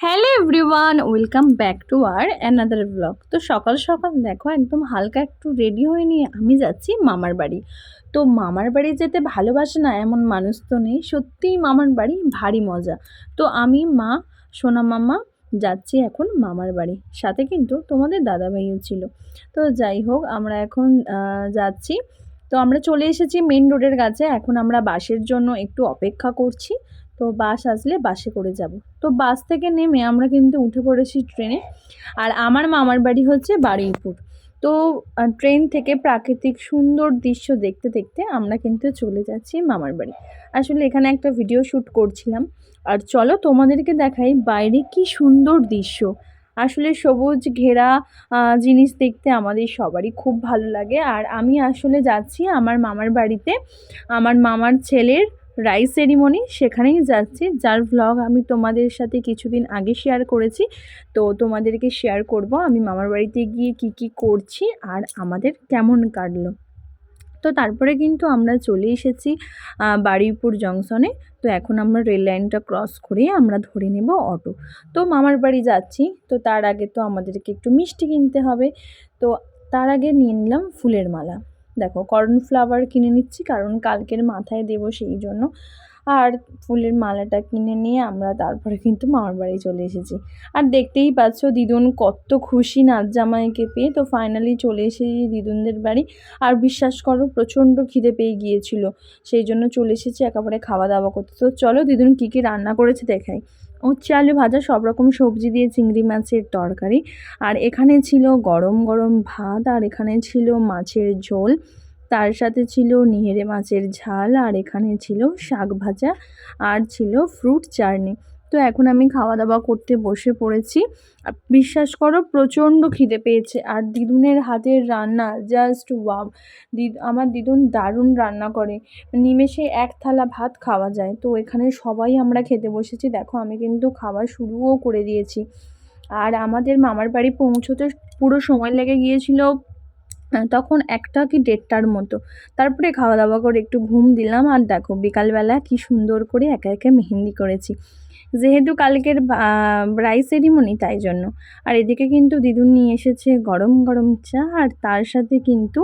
Hello everyone welcome back to R another blog তো সকাল সকাল দেখো একদম হালকা একটু রেডি হয়ে নিয়ে আমি যাচ্ছি মামার বাড়ি। তো মামার বাড়ি যেতে ভালোবাসে না এমন মানুষ তো নেই, সত্যিই মামার বাড়ি ভারী মজা। তো আমি, মা, সোনা মামা যাচ্ছি এখন মামার বাড়ি। সাথে কিন্তু তোমাদের দাদাভাইও ছিল। তো যাই হোক, আমরা এখন যাচ্ছি। তো আমরা চলে এসেছি মেন রোডের কাছে। এখন আমরা বাসের জন্য একটু অপেক্ষা করছি। তো বাস আসলে বাসে করে যাব। তো বাস থেকে নেমে আমরা কিন্তু উঠে পড়েছি ট্রেনে। আর আমার মামার বাড়ি হচ্ছে বারুইপুর। তো ট্রেন থেকে প্রাকৃতিক সুন্দর দৃশ্য দেখতে দেখতে আমরা কিন্তু চলে যাচ্ছি মামার বাড়ি। আসলে এখানে একটা ভিডিও শ্যুট করছিলাম। আর চলো তোমাদেরকে দেখাই বাইরে কি সুন্দর দৃশ্য। আসলে সবুজ ঘেরা জিনিস দেখতে আমাদের সবারই খুব ভালো লাগে। আর আমি আসলে যাচ্ছি আমার মামার বাড়িতে। আমার মামার ছেলের রাইস সেরিমনি সেখানেই যাচ্ছি। যার ভ্লগ আমি তোমাদের সাথে কিছুদিন আগে শেয়ার করেছি, তো তোমাদেরকে শেয়ার করব আমি মামার বাড়িতে গিয়ে কি কি করছি আর আমাদের কেমন কাটলো। তো তারপরে কিন্তু আমরা চলে এসেছি বারুইপুর জংশনে তো এখন আমরা রেল লাইনটা ক্রস করে আমরা ধরে নেব অটো তো মামার বাড়ি যাচ্ছি, তো তার আগে তো আমাদেরকে একটু মিষ্টি কিনতে হবে। তো তার আগে নিয়ে নিলাম ফুলের মালা। দেখো কর্নফ্লাওয়ার কিনে নিচ্ছি কারণ কালকের মাথায় দেবো সেই জন্য। আর ফুলের মালাটা কিনে নিয়ে আমরা তারপরে কিন্তু মামার বাড়ি চলে এসেছি। আর দেখতেই পাচ্ছ দিদুন কত খুশি নাচ জামাইকে পেয়ে। তো ফাইনালি চলে এসেছি দিদুনদের বাড়ি। আর বিশ্বাস করো প্রচণ্ড খিদে পেয়ে গিয়েছিল। সেই জন্য চলে এসেছি একেবারে খাওয়া দাওয়া করতে। তো চলো দিদুন কী কী রান্না করেছে দেখাই। উচ্ছে, আলু ভাজা, সব রকম সবজি দিয়ে চিংড়ি মাছের তরকারি। আর এখানে ছিল গরম গরম ভাত। আর এখানে ছিল মাছের ঝোল। তার সাথে ছিল নিহেরে মাছের ঝাল, আর এখানে ছিল শাক ভাজা, আর ছিল ফ্রুট চাটনি। তো এখন আমি খাওয়া দাওয়া করতে বসে পড়েছি। বিশ্বাস করো, প্রচণ্ড খিদে পেয়েছে। আর দিদুনের হাতের রান্না জাস্ট ওয়াও দিদ, আমার দিদুন দারুণ রান্না করে। নিমেষে এক থালা ভাত খাওয়া যায়। তো এখানে সবাই আমরা খেতে বসেছি। দেখো, আমি কিন্তু খাওয়া শুরুও করে দিয়েছি। আর আমাদের মামার বাড়ি পৌঁছোতে পুরো সময় লেগে গিয়েছিল তখন একটা কি দেড়টার মতো। তারপরে খাওয়া দাওয়া করে একটু ঘুম দিলাম আর দেখো বিকালবেলা কি সুন্দর করে একা একা মেহেন্দি করেছি। যেহেতু কালকের ব্রাই সেরিমনি তাই জন্য। আর এদিকে কিন্তু দিদুন নিয়ে এসেছে গরম গরম চা আর তার সাথে কিন্তু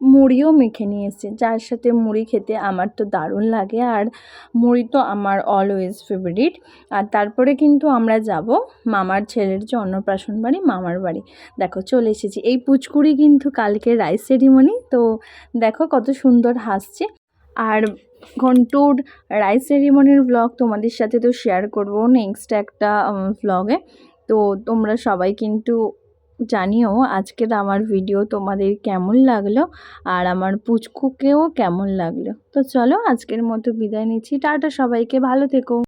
মুড়িও মেখে নিয়ে এসেছে যার সাথে মুড়ি খেতে আমার তো দারুণ লাগে। আর মুড়ি তো আমার অলওয়েজ ফেভারিট আর তারপরে কিন্তু আমরা যাব মামার ছেলের যে অন্নপ্রাশন বাড়ি, মামার বাড়ি। দেখো, চলে এসেছি। এই পুচকুড়ি কিন্তু কালকে রাইস সেরিমনি তো দেখো কত সুন্দর হাসছে। আর ঘন্টুর রাইস সেরিমনির ব্লগ তোমাদের সাথে তো শেয়ার করব নেক্সট একটা ব্লগে তো তোমরা সবাই কিন্তু জানিও আজকের আমার ভিডিও তোমাদের কেমন লাগল আর আমার পুচকুকেও কেমন লাগল। তো চলো আজকের মতো বিদায় নিচ্ছি। টাটা সবাইকে, ভালো থেকো।